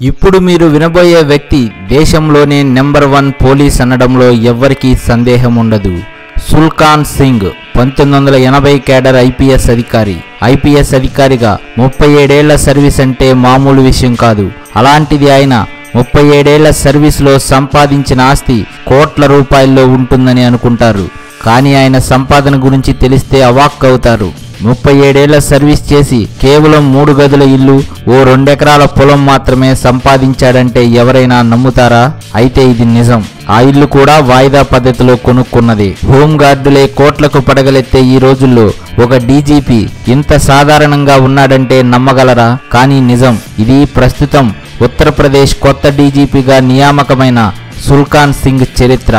ఇప్పుడు మీరు వినబోయే వ్యక్తి దేశంలోనే నెంబర్ వన్ పోలీస్ అనడంలో ఎవ్వరికీ సందేహం ఉండదు. సుల్కాన్ సింగ్ పంతొమ్మిది వందల ఎనభై కేడర్ ఐపీఎస్ అధికారి. ఐపీఎస్ అధికారిగా ముప్పై ఏడేళ్ళ సర్వీస్ అంటే మామూలు విషయం కాదు. అలాంటిది ఆయన ముప్పై ఏడేళ్ళ సర్వీస్లో సంపాదించిన ఆస్తి కోట్ల రూపాయల్లో ఉంటుందని అనుకుంటారు. కానీ ఆయన సంపాదన గురించి తెలిస్తే అవాక్కవుతారు. ముప్పై ఏడేళ్ళ సర్వీస్ చేసి కేవలం మూడు గదుల ఇల్లు ఓ రెండెకరాల పొలం మాత్రమే సంపాదించాడంటే ఎవరైనా నమ్ముతారా? అయితే ఇది నిజం. ఆ ఇల్లు కూడా వాయిదా పద్ధతిలో కొనుక్కున్నది. హోంగార్డులే కోట్లకు పడగలెత్తే ఈ రోజుల్లో ఒక డీజీపీ ఇంత సాధారణంగా ఉన్నాడంటే నమ్మగలరా? కానీ నిజం. ఇది ప్రస్తుతం ఉత్తరప్రదేశ్ కొత్త డీజీపీగా నియామకమైన సుల్కాన్ సింగ్ చరిత్ర.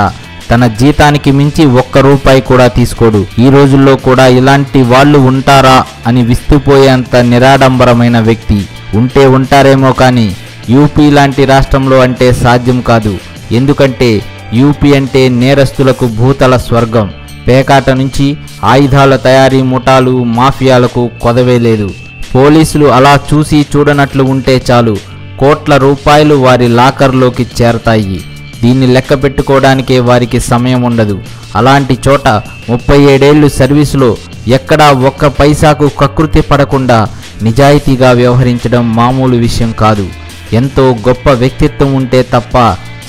తన జీతానికి మించి ఒక్క రూపాయి కూడా తీసుకోడు. ఈ రోజుల్లో కూడా ఇలాంటి వాళ్ళు ఉంటారా అని విస్తుపోయేంత నిరాడంబరమైన వ్యక్తి. ఉంటే ఉంటారేమో కానీ యూపీ లాంటి రాష్ట్రంలో అంటే సాధ్యం కాదు. ఎందుకంటే యూపీ అంటే నేరస్తులకు భూతల స్వర్గం. పేకాట నుంచి ఆయుధాల తయారీ ముఠాలు మాఫియాలకు కొదవే లేదు. పోలీసులు అలా చూసి చూడనట్లు ఉంటే చాలు కోట్ల రూపాయలు వారి లాకర్లోకి చేరతాయి. దీన్ని లెక్క పెట్టుకోవడానికే వారికి సమయం ఉండదు. అలాంటి చోట ముప్పై ఏడేళ్ళు సర్వీసులో ఎక్కడా ఒక్క పైసాకు కకృతి పడకుండా నిజాయితీగా వ్యవహరించడం మామూలు విషయం కాదు. ఎంతో గొప్ప వ్యక్తిత్వం ఉంటే తప్ప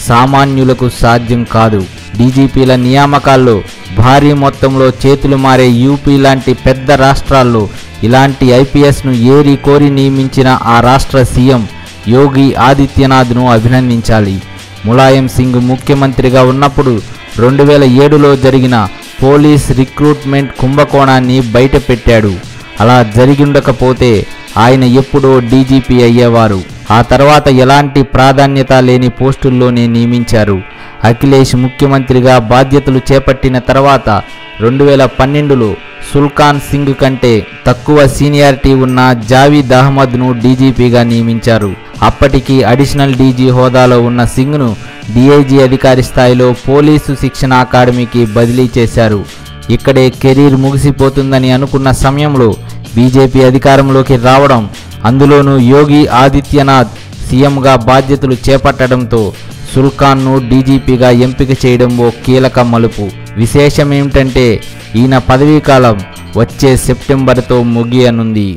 సామాన్యులకు సాధ్యం కాదు. డీజీపీల నియామకాల్లో భారీ మొత్తంలో చేతులు మారే యూపీ లాంటి పెద్ద రాష్ట్రాల్లో ఇలాంటి ఐపీఎస్ను ఏరి కోరి నియమించిన ఆ రాష్ట్ర సీఎం యోగి ఆదిత్యనాథ్ను అభినందించాలి. ములాయం సింగ్ ముఖ్యమంత్రిగా ఉన్నప్పుడు రెండు వేల ఏడులో జరిగిన పోలీస్ రిక్రూట్మెంట్ కుంభకోణాన్ని బయటపెట్టాడు. అలా జరిగిండకపోతే ఆయన ఎప్పుడో డీజీపీ అయ్యేవారు. ఆ తర్వాత ఎలాంటి ప్రాధాన్యత లేని పోస్టుల్లోనే నియమించారు. అఖిలేష్ ముఖ్యమంత్రిగా బాధ్యతలు చేపట్టిన తర్వాత రెండు వేల పన్నెండులో సుల్కాన్ సింగ్ కంటే తక్కువ సీనియారిటీ ఉన్న జావీద్ అహ్మద్ను డీజీపీగా నియమించారు. అప్పటికి అడిషనల్ డీజీ హోదాలో ఉన్న సింగ్ను డీఐజీ అధికారి స్థాయిలో పోలీసు శిక్షణ అకాడమీకి బదిలీ చేశారు. ఇక్కడే కెరీర్ ముగిసిపోతుందని అనుకున్న సమయంలో బీజేపీ అధికారంలోకి రావడం అందులోనూ యోగి ఆదిత్యనాథ్ సీఎంగా బాధ్యతలు చేపట్టడంతో సుల్కాన్ను డీజీపీగా ఎంపిక చేయడం ఓ కీలక మలుపు. విశేషమేమిటంటే ఈయన పదవీకాలం వచ్చే సెప్టెంబర్తో ముగియనుంది.